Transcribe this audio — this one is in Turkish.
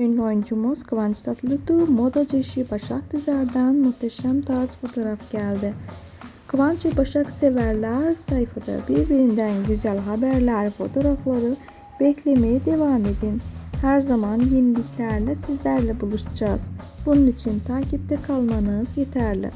Ünlü oyuncumuz Kıvanç Tatlıtuğ, modacı eşi Başak Dizer'den muhteşem tarz fotoğraf geldi. Kıvanç ve Başak severler sayfada birbirinden güzel haberler, fotoğrafları beklemeye devam edin. Her zaman yeniliklerle sizlerle buluşacağız. Bunun için takipte kalmanız yeterli.